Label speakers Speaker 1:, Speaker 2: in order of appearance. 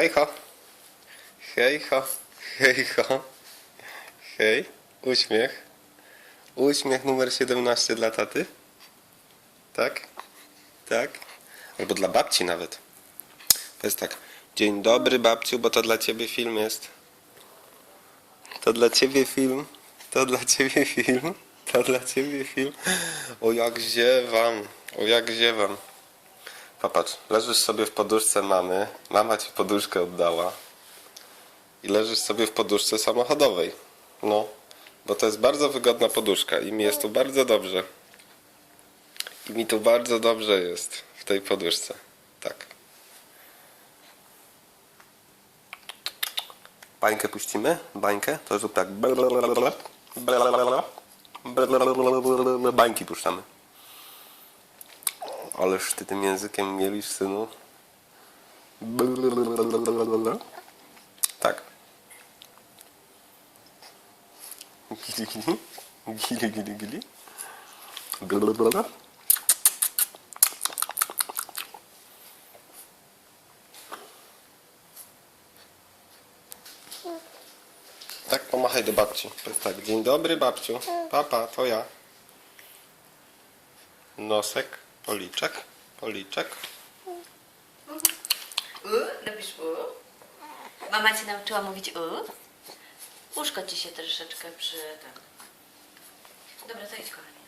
Speaker 1: Hej ho. Hej ho. Hej ho. Hej. Uśmiech. Uśmiech numer 17 dla taty. Tak? Tak? Albo dla babci nawet. To jest tak. Dzień dobry babciu, bo to dla ciebie film jest. To dla ciebie film. To dla ciebie film. To dla ciebie film. O jak ziewam. O jak ziewam. Popatrz, leżysz sobie w poduszce mamy. Mama ci poduszkę oddała. I leżysz sobie w poduszce samochodowej. No, bo to jest bardzo wygodna poduszka i mi jest tu bardzo dobrze. I mi tu bardzo dobrze jest w tej poduszce. Tak. Bańkę puścimy? Bańkę? To zrób tak. Bańki puszczamy. Ależ ty tym językiem mielisz, synu. Tak. Gili, gili. Gili, gili, gili. Tak, pomachaj do babci. Tak, dzień dobry babciu. Papa, to ja. Nosek, policzek, policzek.
Speaker 2: U, lubisz u? Mama cię nauczyła mówić u? Łóżko ci się troszeczkę przy tym. Dobra, to idź kochanie.